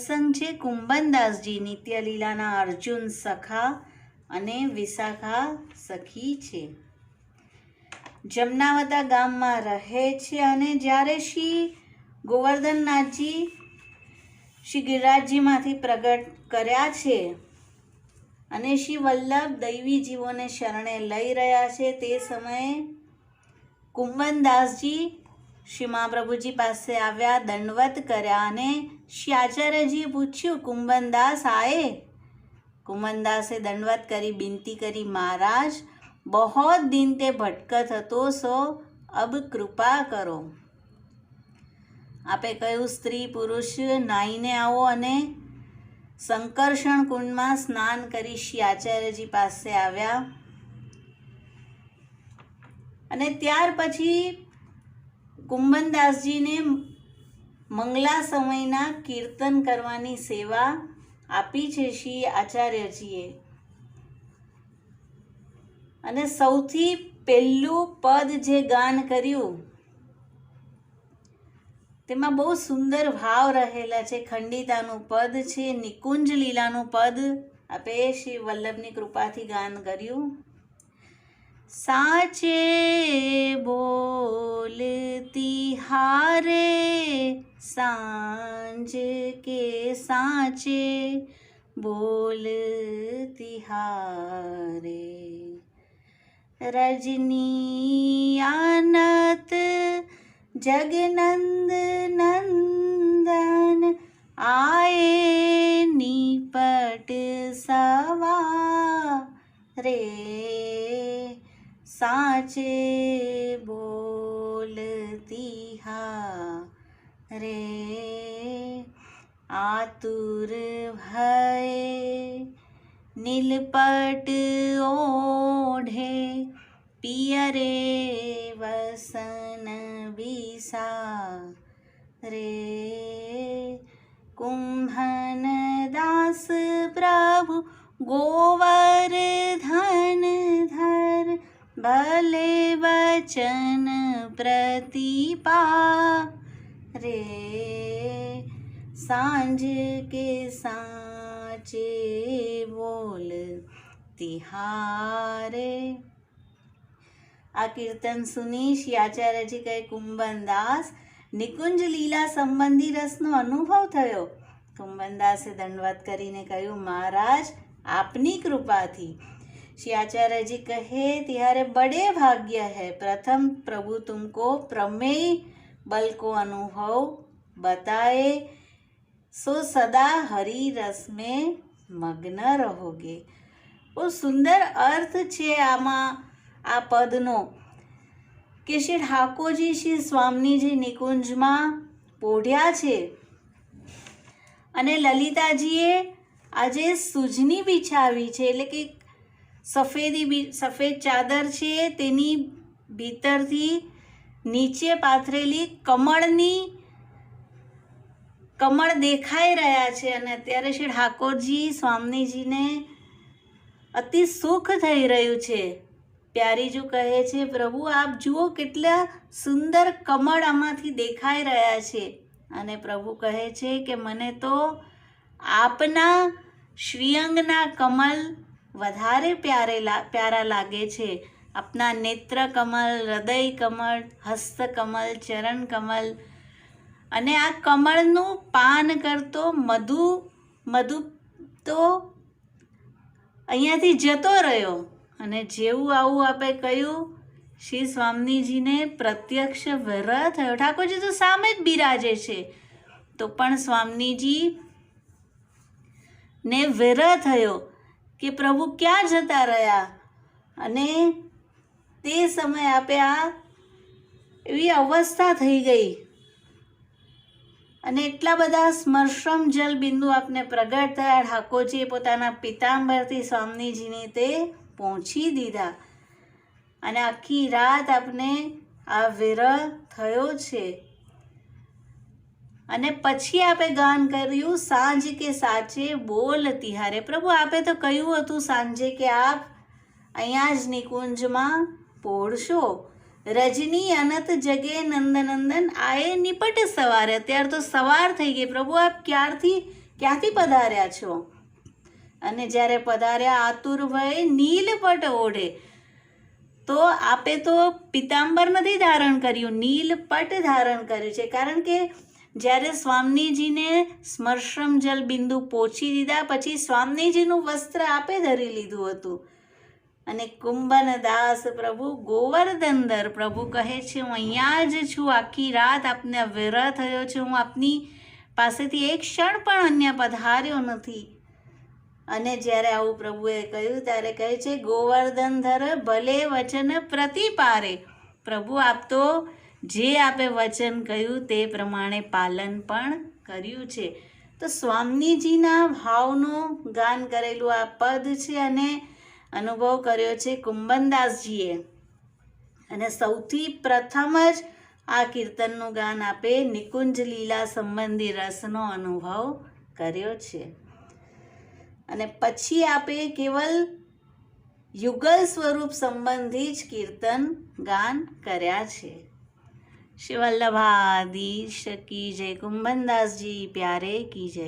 પ્રસંગ છે કુંબનદાસજી નિત્યલીલાના અર્જુન સખા અને વિશાખા સખી છે. જમનાવતા ગામમાં રહે છે અને જ્યારે શ્રી ગોવર્ધનનાથજી શ્રી ગિરિરાજજીમાંથી પ્રગટ કર્યા છે અને શ્રી વલ્લભ દૈવી જીવોને શરણે લઈ રહ્યા છે, તે સમયે કુંબનદાસજી શ્રી મહાપ્રભુજી પાસે આવ્યા, દંડવત કર્યા અને શ્રી આચાર્યજીએ પૂછ્યું કુંબનદાસ આએ કુંબનદાસે દંડવત કરી, બિનતી કરી, મહારાજ બહુ દિન તે ભટકત હતો, સો અબ કૃપા કરો. આપે કહ્યું, સ્ત્રી પુરુષ નાહીને આવો અને સંકર્ષણ કુંડમાં સ્નાન કરી શ્રી આચાર્યજી પાસે આવ્યા. અને ત્યાર પછી કુંબનદાસજીને મંગલા સમયના કીર્તન કરવાની સેવા આપી છે શ્રી આચાર્યજીએ. અને સૌથી પહેલું પદ જે ગાન કર્યું, તેમાં બહુ સુંદર ભાવ રહેલા છે. ખંડિતાનું પદ છે, નિકુંજ લીલાનું પદ આપે શ્રી વલ્લભની કૃપાથી ગાન કર્યું. સાચે બોલતી હારે સાંજ કે સાચે બોલ તિહારે રજની આનત જગનંદ નંદન આયે નિપટ સવા રે સાચે બોલતી હા રે આતુર ભય નીલપટ ઓઢે પિયરે વસન बिसा। રે કુંભન દાસ પ્રભુ ગોવર્ધન ધર ભલે વચન પ્રતિપા રે સાંજ કે સાચે બોલ તિહારે આ કીર્તન સુની શ્રી આચાર્યજી કહે, કુંભનદાસ, નિકુંજ લીલા સંબંધી રસનો અનુભવ થયો. કુંભનદાસે દંડવત કરીને કહ્યું, મહારાજ, આપની કૃપાથી श्री आचार्य जी कहे तिहारे बड़े भाग्य है प्रथम प्रभु तुमको प्रमेय बल को अनुभव बताए सो सदा हरि रस में મગ્ન રહોગે બહુ સુંદર અર્થ છે આમાં આ પદનો કે શ્રી ઠાકોરજી શ્રી સ્વામીજી નિકુંજમાં પોઢ્યા છે અને લલિતાજીએ આજે સૂજની બિછાવી છે એટલે કે સફેદી સફેદ ચાદર છે, તેની ભીતરથી નીચે પાથરેલી કમળની, કમળ દેખાઈ રહ્યા છે અને અત્યારે શ્રી ઠાકોરજી સ્વામીજીને અતિ સુખ થઈ રહ્યું છે. પ્યારીજુ કહે છે, પ્રભુ, આપ જુઓ કેટલા સુંદર કમળ આમાંથી દેખાઈ રહ્યા છે. અને પ્રભુ કહે છે કે, મને તો આપના શ્રીઅંગના કમલ વધારે પ્યારે પ્યારા લાગે છે. આપના નેત્ર કમલ હૃદય કમળ, હસ્ત કમલ ચરણ કમળ અને આ કમળનું પાન કરતો મધુ મધુ તો અહીંયાથી જતો રહ્યો અને જેવું આવું આપણે કહ્યું, શ્રી સ્વામીજીને પ્રત્યક્ષ વર થયો. ઠાકોરજી તો સામે જ બિરાજે છે. તો પણ સ્વામીજી ને વેર થયો. કે પ્રભુ ક્યાં જતા રહ્યા? અને તે સમયે આપે આ એવી અવસ્થા થઈ ગઈ. અને એટલા બધા સ્મર્શમ જલ બિંદુ આપને પ્રગટ થયા. ઠાકોરજીએ પોતાના પિતાંબરથી સ્વામીજીને તે પહોંચી દીધા. અને આખી રાત આપને આ વિરહ થયો છે. અને પછી આપે ગાન કર્યું, સાંજ કે સાચે બોલ તિહારે. પ્રભુ, આપે તો કહ્યું હતું સાંજે કે આપ અહીંયા જ નિકુંજમાં પોળશો. રજની અનત જગે નંદનંદન આયે નિપટ સવારે. અત્યારે તો સવાર થઈ ગઈ. પ્રભુ, આપ ક્યારથી, ક્યાંથી પધાર્યા છો? અને જ્યારે પધાર્યા, આતુર ભય નીલપટ ઓઢે. તો આપે તો પિતાંબર નથી ધારણ કર્યું. નીલપટ ધારણ કર્યું છે. કારણ કે જ્યારે સ્વામીજીને સ્મર્શમ જલ બિંદુ પોચી દીધા, પછી સ્વામીજીનું વસ્ત્ર આપે ધરી લીધું હતું. અને કુંભન દાસ પ્રભુ, ગોવર્ધનધર પ્રભુ કહે છે, હું અહીંયા જ છું, આખી રાત આપને વિરહ થયો છે. હું આપની પાસેથી એક ક્ષણ પણ અન્ય પધાર્યો નથી. અને જ્યારે આવું પ્રભુએ કહ્યું, ત્યારે કહે છે, ગોવર્ધનધર ભલે વચન પ્રતિપારે. પ્રભુ, આપ તો જે આપે વચન કહ્યું તે પ્રમાણે પાલન પણ કર્યું છે. તો સ્વામીજીના ભાવનું ગાન કરેલું આ પદ છે અને અનુભવ કર્યો છે કુંબનદાસજીએ અને સૌથી પ્રથમ જ આ કીર્તનનું ગાન આપે નિકુંજ લીલા સંબંધી રસનો અનુભવ કર્યો છે. અને પછી આપે કેવલ યુગલ સ્વરૂપ સંબંધી જ કીર્તન ગાન કર્યા છે. શિવલ્લભાધીશ કી જય કુંભનદાસજી પ્યારે કી જય